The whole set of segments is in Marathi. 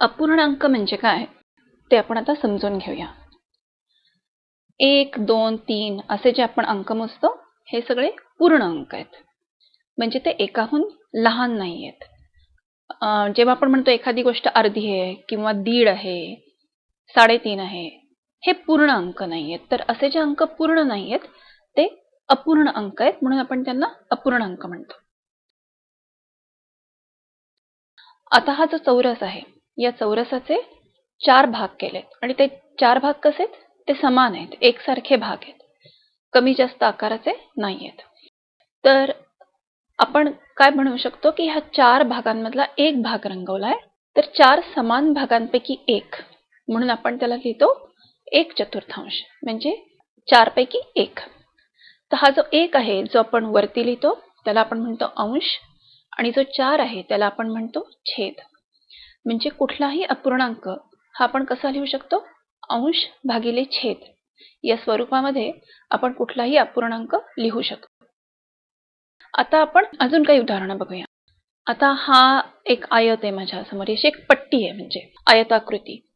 अपूर्णांक म्हणजे काय? ते आपण आता समजून घेऊया. एक दोन तीन असे जे आपण अंक मोजतो हे सगळे पूर्ण अंक आहेत. म्हणजे ते एकाहून लहान नाही आहेत. जेव्हा आपण म्हणतो एखादी गोष्ट अर्धी आहे किंवा दीड आहे साडेतीन आहे हे पूर्ण अंक नाही आहेत. तर असे जे अंक पूर्ण नाही आहेत ते अपूर्ण अंक आहेत म्हणून आपण त्यांना अपूर्ण अंक म्हणतो. आता हा जो चौरस आहे या चौरसाचे चार भाग केलेत. आणि ते चार भाग कसे आहेत ते समान आहेत. एकसारखे भाग आहेत. कमी जास्त आकाराचे नाही आहेत तर आपण काय म्हणू शकतो की ह्या चार भागांमधला एक भाग रंगवलाय. तर चार समान भागांपैकी एक म्हणून आपण त्याला लिहितो एक चतुर्थांश म्हणजे चारपैकी एक. तर हा जो एक आहे जो आपण वरती लिहितो त्याला आपण म्हणतो अंश. आणि जो चार आहे त्याला आपण म्हणतो छेद. म्हणजे कुठलाही अपूर्णांक हा आपण कसा लिहू शकतो? अंश भागिले छेद. या स्वरूपामध्ये आपण कुठलाही अपूर्णांक लिहू शकतो. आता आपण अजून काही उदाहरणं बघूया. आता हा एक आयत आहे माझ्यासमोर. अशी एक पट्टी आहे म्हणजे आयताकृती.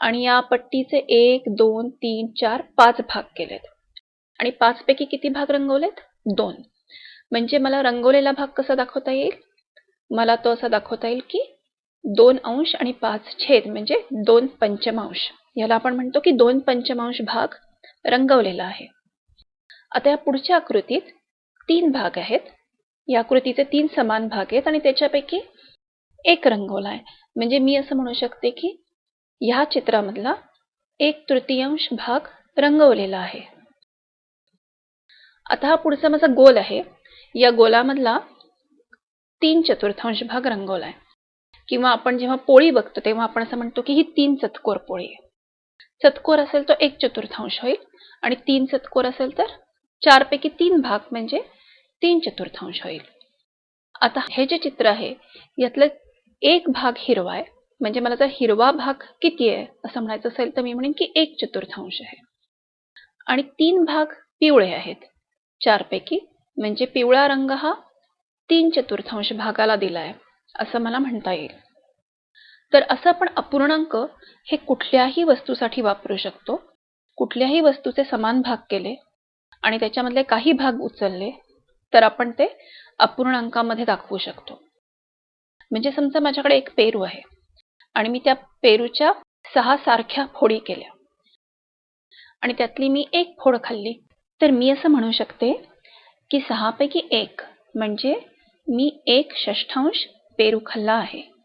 आणि या पट्टीचे एक दोन तीन चार पाच भाग केलेत. आणि पाच पैकी किती भाग रंगवलेत? दोन. म्हणजे मला रंगवलेला भाग कसा दाखवता येईल? मला तो असा दाखवता येईल की दोन अंश आणि पाच छेद म्हणजे दोन पंचमांश. याला आपण म्हणतो की दोन पंचमांश भाग रंगवलेला आहे. आता या पुढच्या आकृतीत तीन भाग आहेत. या आकृतीचे तीन समान भाग आहेत आणि त्याच्यापैकी एक रंगवला आहे. म्हणजे मी असं म्हणू शकते की ह्या चित्रामधला एक तृतीयांश भाग रंगवलेला आहे. आता हा पुढचा माझा गोल आहे. या गोलामधला तीन चतुर्थांश भाग रंगवलाय किंवा आपण जेव्हा पोळी बघतो तेव्हा आपण असं म्हणतो की ही तीन चतकोर पोळी आहे. चतकोर असेल तो एक चतुर्थांश होईल आणि तीन चतकोर असेल तर चार पैकी तीन भाग म्हणजे तीन चतुर्थांश होईल. आता हे जे चित्र आहे यातलं एक भाग हिरवा आहे. म्हणजे मला जर हिरवा भाग किती आहे असं म्हणायचं असेल तर मी म्हणेन की एक चतुर्थांश आहे. आणि तीन भाग पिवळे आहेत. चार पैकी म्हणजे पिवळा रंग हा तीन चतुर्थांश भागाला दिलाय असं मला म्हणता येईल. तर असं आपण अपूर्णांक हे कुठल्याही वस्तूसाठी वापरू शकतो. कुठल्याही वस्तूचे समान भाग केले आणि त्याच्यामधले काही भाग उचलले तर आपण ते अपूर्णांकामध्ये दाखवू शकतो. म्हणजे समजा माझ्याकडे एक पेरू आहे आणि मी त्या पेरूच्या सहा सारख्या फोडी केल्या. आणि त्यातली मी एक फोड खाल्ली तर मी असं म्हणू शकते की सहापैकी एक म्हणजे मी एक षष्ठांश पेरू खाल्ला आहे.